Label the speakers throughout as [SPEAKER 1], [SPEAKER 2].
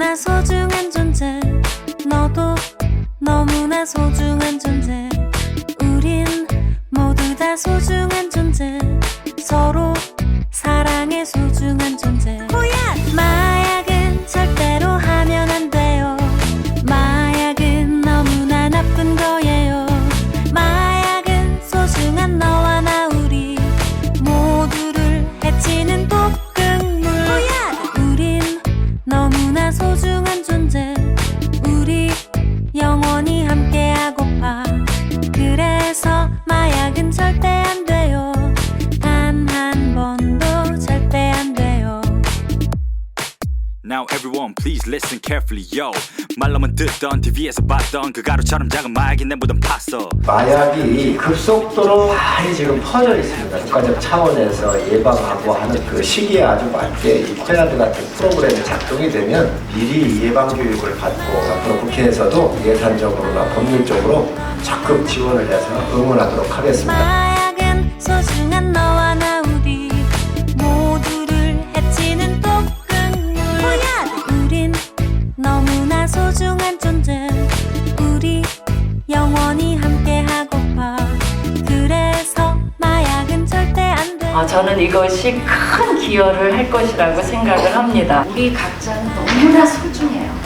[SPEAKER 1] 너무나 소중한 존재. 너도 너무나 소중한 존재. 우린 모두 다 소중한 존재. 서로 사랑의 소중한 절대
[SPEAKER 2] Now everyone please listen carefully yo 말로만 듣던 TV에서 봤던 그 가루처럼 작은 마약이 내 무덤 팠어
[SPEAKER 3] 마약이 급속도로 많이 지금 퍼져 있습니다. 국가적 차원에서 예방하고 하는 그 시기에 아주 맞게 이 코야드 같은 프로그램이 작동이 되면 미리 예방 교육을 받고 앞으로 국회에서도 예산적으로나 법률적으로 적극 지원을 해서 응원하도록 하겠습니다.
[SPEAKER 1] 마약은 소중한 너와 너무나 소중한 존재 우리 영원히 함께하고파 그래서 마약은 절대 안 돼.
[SPEAKER 4] 어, 저는 이것이 큰 기여를 할 것이라고 생각을 합니다. 우리 각자는 너무나 소중해요.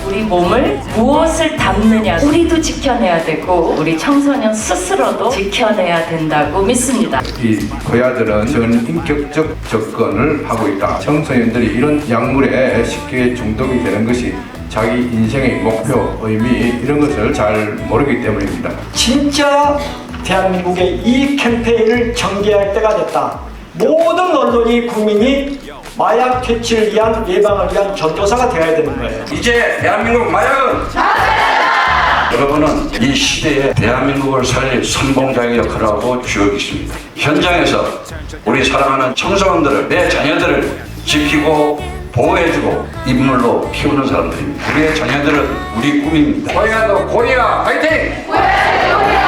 [SPEAKER 4] 우리 몸을 무엇을 담느냐 우리도 지켜내야 되고 우리 청소년 스스로도 지켜내야 된다고 믿습니다.
[SPEAKER 5] 이 고야들은 전 인격적 접근을 하고 있다. 청소년들이 이런 약물에 쉽게 중독이 되는 것이 자기 인생의 목표, 의미 이런 것을 잘 모르기 때문입니다.
[SPEAKER 6] 진짜 대한민국의 이 캠페인을 전개할 때가 됐다. 모든 언론이 국민이 마약 퇴치를 위한 예방을 위한 전도사가 되어야 되는 거예요.
[SPEAKER 7] 이제 대한민국 마약은 여러분은 이 시대에 대한민국을 살릴 선봉장의 역할을 하고 주역이 있습니다. 현장에서 우리 사랑하는 청소년들을 내 자녀들을 지키고 보호해주고 인물로 키우는 사람들입니다. 우리의 자녀들은 우리 꿈입니다. 코리아도 코리아 화이팅!
[SPEAKER 1] 해치는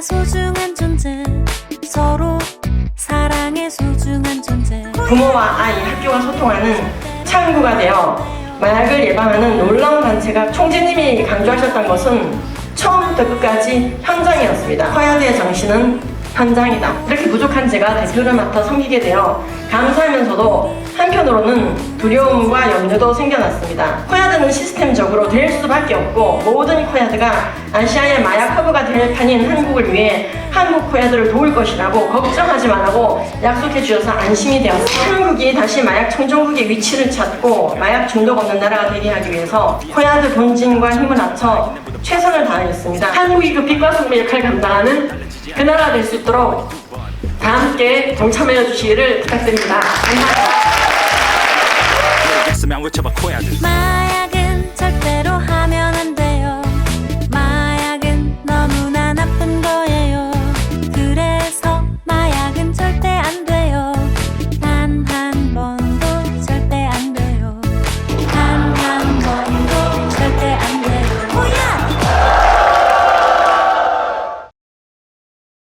[SPEAKER 1] 소중한 존재 서로 사랑의 소중한 존재
[SPEAKER 8] 부모와 아이, 학교가 소통하는 창구가 되어 마약을 예방하는 놀라운 단체가 총재님이 강조하셨던 것은 처음부터 끝까지 현장이었습니다. 허야대의 정신은 현장이다. 이렇게 부족한 제가 대표를 맡아 섬기게 되어 감사하면서도 한편으로는 두려움과 염려도 생겨났습니다. 코야드는 시스템적으로 될 수밖에 없고 모든 코야드가 아시아의 마약 허브가 될 판인 한국을 위해 한국 코야드를 도울 것이라고 걱정하지 말라고 약속해 주셔서 안심이 되었습니다. 한국이 다시 마약 청정국의 위치를 찾고 마약 중독 없는 나라가 되게 하기 위해서 코야드 본진과 힘을 합쳐 최선을 다하겠습니다. 한국이 그 빛과 소금의 역할을 감당하는 그 나라가 될 수 있도록 다 함께 동참해 주시기를 부탁드립니다. 감사합니다.
[SPEAKER 2] 있으면 외쳐봐 코야들
[SPEAKER 1] 마약은 절대로